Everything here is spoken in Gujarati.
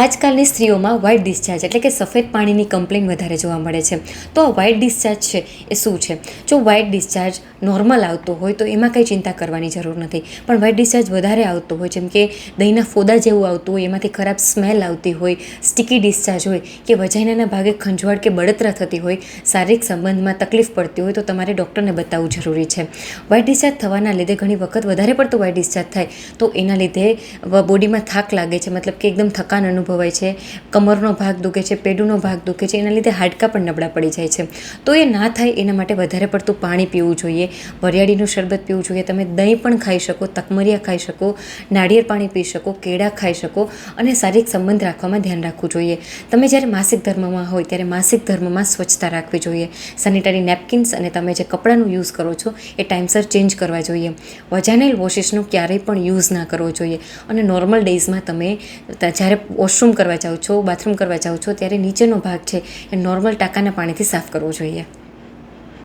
આજકાલની સ્ત્રીઓમાં વ્હાઇટ ડિસ્ચાર્જ એટલે કે સફેદ પાણીની કમ્પ્લેન વધારે જોવા મળે છે. તો આ વ્હાઇટ ડિસ્ચાર્જ છે એ શું છે? જો વ્હાઇટ ડિસ્ચાર્જ નોર્મલ આવતો હોય તો એમાં કંઈ ચિંતા કરવાની જરૂર નથી. પણ વ્હાઇટ ડિસ્ચાર્જ વધારે આવતો હોય, જેમ કે દહીંના ફોદા જેવું આવતું હોય, એમાંથી ખરાબ સ્મેલ આવતી હોય સ્ટીકી ડિસ્ચાર્જ હોય કે વજાઈનાના ભાગે ખંજવાળ કે બળતરા થતી હોય, શારીરિક સંબંધમાં તકલીફ પડતી હોય તો તમારે ડૉક્ટરને બતાવવું જરૂરી છે. વ્હાઇટ ડિસ્ચાર્જ થવાના લીધે ઘણી વખત વધારે પડતું વ્હાઇટ ડિસ્ચાર્જ થાય તો એના લીધે બોડીમાં થાક લાગે છે, મતલબ કે એકદમ થકાન અનુભવાય છે. કમરનો ભાગ દુખે છે, પેડુનો ભાગ દુખે છે, એના લીધે હાડકાં પણ નબળા પડી જાય છે. તો એ ના થાય એના માટે વધારે પડતું પાણી પીવું જોઈએ. વરિયાળીનું શરબત પીવું જોઈએ. તમે દહીં પણ ખાઈ શકો, તકમરિયા ખાઈ શકો, નાળિયેર પાણી પી શકો, કેળા ખાઈ શકો અને શારીરિક સંબંધ રાખવામાં ધ્યાન રાખવું જોઈએ. તમે જ્યારે માસિક ધર્મમાં હોય ત્યારે માસિક ધર્મમાં સ્વચ્છતા રાખવી જોઈએ. સેનિટરી નેપકિન્સ અને તમે જે કપડાનું યુઝ કરો છો એ ટાઈમસર ચેન્જ કરવા જોઈએ. વજાનેલ વોશિસનો ક્યારેય પણ યુઝ ના કરવો જોઈએ. અને નોર્મલ ડેઝમાં તમે જ્યારે જ્યારે વોશરૂમ કરવા જાઓ છો બાથરૂમ કરવા જાઓ છો, ત્યારે નીચેનો ભાગ છે એ નોર્મલ ટાંકાના પાણીથી સાફ કરવો જોઈએ.